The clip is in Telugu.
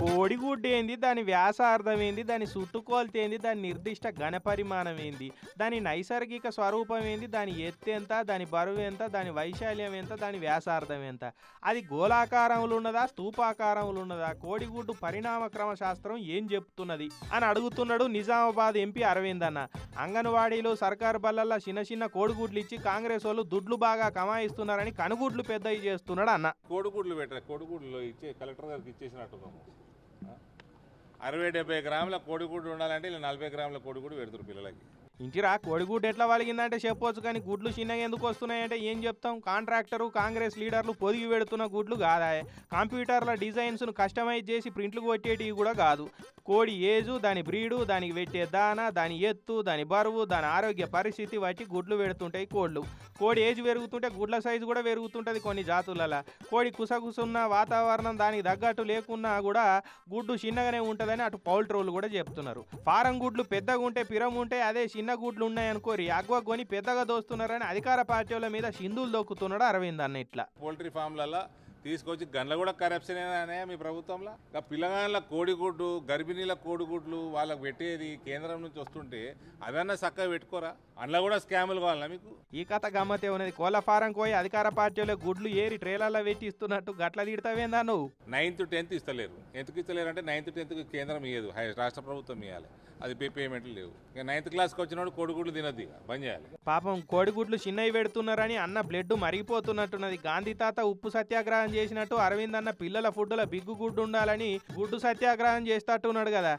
కోడిగుడ్డు ఏంది దాని వ్యాసార్థం ఏంది దాని చుట్టుకోలత ఏంది దాని నిర్దిష్ట ఘనపరిమాణం ఏంది దాని నైసర్గిక స్వరూపం ఏంది దాని ఎత్తు ఎంత దాని బరువు ఎంత దాని వైశాల్యం ఎంత దాని వ్యాసార్థం ఎంత అది గోళాకారంలో ఉన్నదా స్తూపాకారంలో ఉన్నదా కోడిగుడ్డు పరిణామ క్రమ శాస్త్రం ఏం చెప్తున్నది? అని అడుగుతున్నాడు నిజామాబాద్ ఎంపీ అరవింద్ అన్న అంగన్వాడీలు సర్కారు బల్లల్లో చిన్న చిన్న కోడిగుడ్లు ఇచ్చి కాంగ్రెస్ వాళ్ళు దుడ్లు బాగా కమాయిస్తున్నారని కనుగుడ్లు పెద్దవి చేస్తున్నాడు అన్న. కోడిగుడ్లు పెట్టారు కోడిగుడ్లు ఇచ్చే కలెక్టర్ గారికి ఇచ్చేసినట్టున్నాము. అరవై డెబ్బై గ్రాముల కోడిగుడ్డు ఉండాలంటే ఇలా నలభై గ్రాముల కోడిగుడ్డు పెడతారు పిల్లలకి. ఇంటిరా కోడిగుడ్డు ఎట్లా వలిగిందంటే చెప్పొచ్చు కానీ గుడ్లు చిన్నగా ఎందుకు వస్తున్నాయంటే ఏం చెప్తాం? కాంట్రాక్టరు కాంగ్రెస్ లీడర్లు పొదిగి పెడుతున్న గుడ్లు కాదా కంప్యూటర్ల డిజైన్స్ను కస్టమైజ్ చేసి ప్రింట్లు కొట్టేటివి కూడా కాదు. కోడి ఏజు దాని బ్రీడు దానికి పెట్టే దాన దాని ఎత్తు దాని బరువు దాని ఆరోగ్య పరిస్థితి బట్టి గుడ్లు పెడుతుంటాయి కోళ్ళు. కోడి ఏజ్ పెరుగుతుంటే గుడ్ల సైజు కూడా పెరుగుతుంటుంది కొన్ని జాతులలో. కోడి కుసగుసున్న వాతావరణం దానికి తగ్గట్టు లేకున్నా కూడా గుడ్డు చిన్నగానే ఉంటుందని అటు పౌల్ట్రోలు కూడా చెప్తున్నారు. ఫారం గుడ్లు పెద్దగా ఉంటే పిరం ఉంటే అదే చిన్న గుడ్లు ఉన్నాయనుకోరి అగ్వ కొని పెద్దగా దోస్తున్నారని అధికార పార్టీల మీద సింధులు దొక్కుతున్నాడు అరవింద్ అన్న ఇట్లా. పోల్ట్రీ ఫామ్లలో తీసుకొచ్చి గన్ల కూడా కరప్షన్ అనే మీ ప్రభుత్వంలో? ఇంకా పిల్లగాళ్ళ కోడిగుడ్డు గర్భిణీల కోడిగుడ్లు వాళ్ళకి పెట్టేది కేంద్రం నుంచి వస్తుంటే అవన్నా చక్కగా పెట్టుకోరా? అందులో కూడా స్కాములు కావాలా మీకు? ఈ కథ గమ్మతే ఉన్నది. కోళ్ళ ఫారం కోయి అధికార పార్టీలో గుడ్లు ఏరి ట్రేలర్లో పెట్టి ఇస్తున్నట్టు గట్ల తిడతావేందా నువ్వు? నైన్త్ టెన్త్ ఇస్తలేరు. ఎందుకు ఇస్తలేరు అంటే నైన్త్ టెన్త్ కేంద్రం ఇయ్యదు. రాష్ట్ర ప్రభుత్వం ఇవ్వాలి అది పే పేమెంట్లు లేవు. ఇక నైన్త్ క్లాస్కి వచ్చినోడు కోడిగుడ్లు తినద్దు. ఇక బంద్ చేయాలి. పాపం కోడిగుడ్లు చిన్నవి పెడుతున్నారని అన్న బ్లడ్ మరిగిపోతున్నట్టున్నది. గాంధీ తాత ఉప్పు సత్యాగ్రహం చేసినట్టు అరవింద్ అన్న పిల్లల ఫుడ్ల బిగ్గు గుడ్డు ఉండాలని గుడ్డు సత్యాగ్రహం చేస్తట్టున్నాడు కదా.